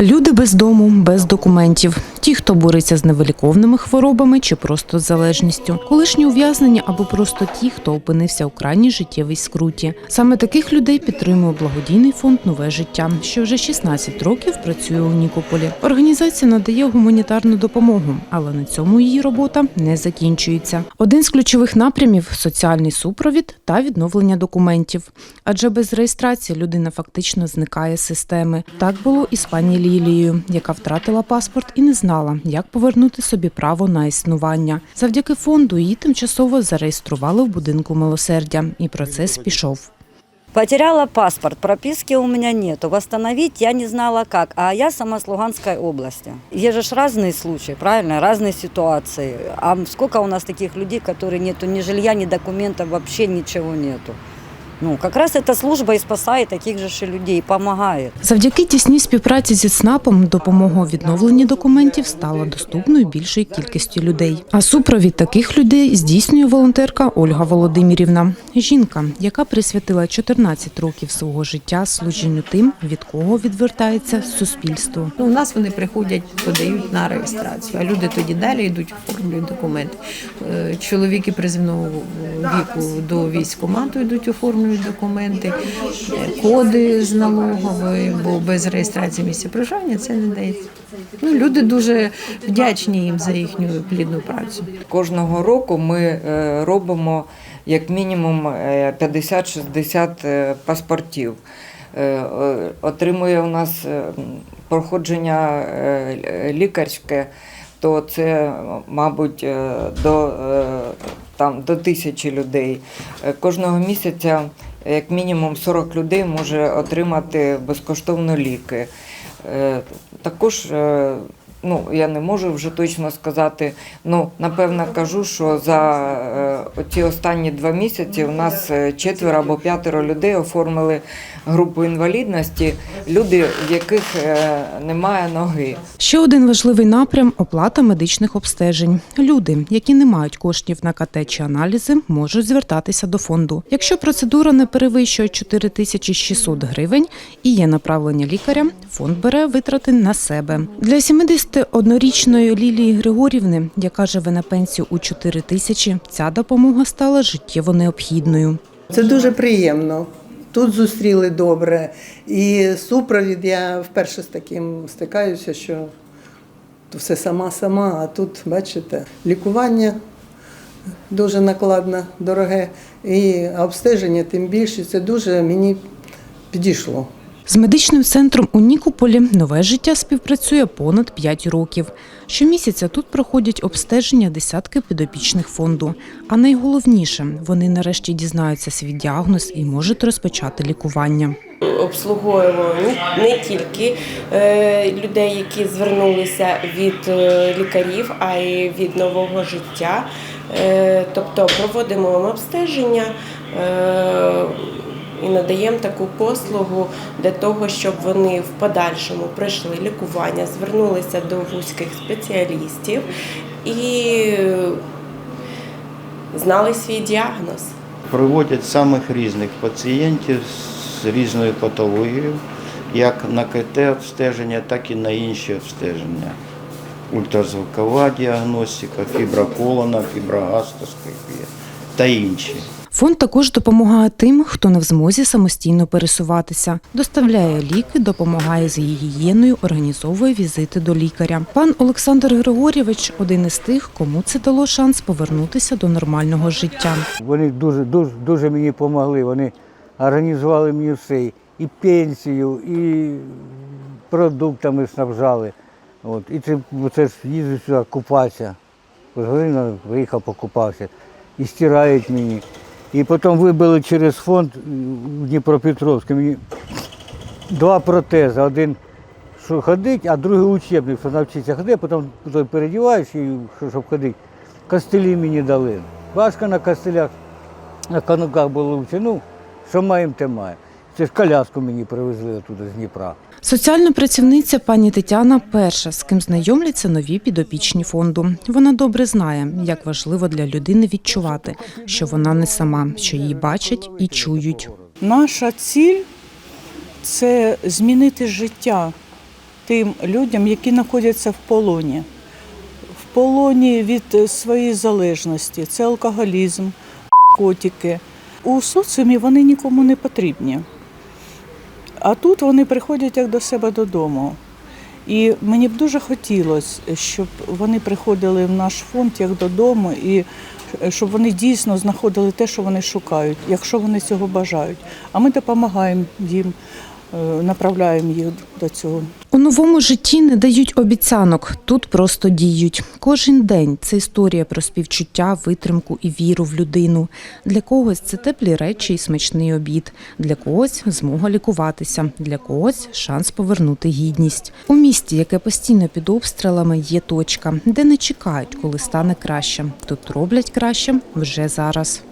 Люди без дому, без документів. Ті, хто бореться з невиліковними хворобами чи просто з залежністю, колишні ув'язнені або просто ті, хто опинився у крайній життєвій скруті. Саме таких людей підтримує благодійний фонд Нове життя, що вже 16 років працює у Нікополі. Організація надає гуманітарну допомогу, але на цьому її робота не закінчується. Один з ключових напрямів соціальний супровід та відновлення документів. Адже без реєстрації людина фактично зникає з системи. Так було і з пані Лілією, яка втратила паспорт і не знала, як повернути собі право на існування. Завдяки фонду її тимчасово зареєстрували в будинку милосердя, і процес пішов. Потеряла паспорт, прописки у меня нету. Восстановить я не знала как. А я сама с Луганской области. Есть же ж разные случаи, правильно? Разные ситуации. А сколько у нас таких людей, которые нету ни жилья, ни документов, вообще ничего нету. Ну, как раз эта служба и спасает таких же ж людей, помогает. Завдяки тісній співпраці зі ЦНАПом допомога у відновленні документів стала доступною більшій кількості людей. А супровід таких людей здійснює волонтерка Ольга Володимирівна. Жінка, яка присвятила 14 років свого життя служінню тим, від кого відвертається суспільство. Ну, у нас вони приходять, подають на реєстрацію, а люди тоді далі йдуть, оформлюють документи. Е, Чоловіки призивного віку до військкомату йдуть, оформлюють документи, е, коди з налогової, бо без реєстрації місця проживання це не дається. Ну, люди дуже вдячні їм за їхню плідну працю. Кожного року ми е, робимо як мінімум е, 50-60 е, паспортів. Отримує у нас проходження лікарське, то це, мабуть, до, там, до тисячі людей. Е, Кожного місяця як мінімум 40 людей може отримати безкоштовно ліки. Е, Також е, ну, я не можу вже точно сказати. Ну, напевно, кажу, що за е, ці останні два місяці у нас е, четверо або п'ятеро людей оформили групу інвалідності, люди, в яких е, немає ноги. Ще один важливий напрям оплата медичних обстежень. Люди, які не мають коштів на КТ чи аналізи, можуть звертатися до фонду. Якщо процедура не перевищує 4600 гривень і є направлення лікаря, фонд бере витрати на себе. Для 71-річної Лілії Григорівни, яка живе на пенсію у 4 тисячі, ця допомога стала життєво необхідною. Це дуже приємно. Тут зустріли добре. І супровід я вперше з таким стикаюся, що все сама-сама, а тут, бачите, лікування дуже накладне, дороге, і обстеження тим більше. Це дуже мені підійшло. З медичним центром у Нікополі нове життя співпрацює понад 5 років. Щомісяця тут проходять обстеження десятки підопічних фонду. А найголовніше, вони нарешті дізнаються свій діагноз і можуть розпочати лікування. обслуговуємо не- не тільки е, людей, які звернулися від е, лікарів, а й від нового життя. Е, Тобто проводимо обстеження і надаємо таку послугу для того, щоб вони в подальшому пройшли лікування, звернулися до вузьких спеціалістів і знали свій діагноз. Приводять самих різних пацієнтів з різною патологією, як на КТ обстеження, так і на інші обстеження. Ультразвукова діагностика, фіброколона, фіброгастроскопія та інші. Фонд також допомагає тим, хто не в змозі самостійно пересуватися, доставляє ліки, допомагає з гігієною, організовує візити до лікаря. Пан Олександр Григорєвич один із тих, кому це дало шанс повернутися до нормального життя. Вони дуже, дуже, дуже мені допомогли. Вони організували мені все. І пенсію, і продуктами снабжали. От. І це, це ж їздив сюди купатися. Година виїхав, покупався. І стирають мені. І потім вибили через фонд в Дніпропетровську два протези. Один, що ходить, а другий учебник, що навчиться ходити, потім той передіваєш, щоб ходити. Костелі мені дали. Важко на костелях, на кануках було лучше. Ну, що маємо, те маємо. Це ж коляску мені привезли оттуда з Дніпра. Соціальна працівниця пані Тетяна перша, з ким знайомляться нові підопічні фонду. Вона добре знає, як важливо для людини відчувати, що вона не сама, що її бачать і чують. Наша ціль це змінити життя тим людям, які знаходяться в полоні. В полоні від своєї залежності, це алкоголізм, котики. У соціумі вони нікому не потрібні. А тут вони приходять як до себе додому. І мені б дуже хотілося, щоб вони приходили в наш фонд як додому, і е, щоб вони дійсно знаходили те, що вони шукають, якщо вони цього бажають. А ми допомагаємо їм, направляємо їх до цього. У новому житті не дають обіцянок, тут просто діють. Кожен день це історія про співчуття, витримку і віру в людину. Для когось це теплі речі і смачний обід, для когось змога лікуватися, для когось шанс повернути гідність. У місті, яке постійно під обстрілами, є точка, де не чекають, коли стане краще. Тут роблять краще вже зараз.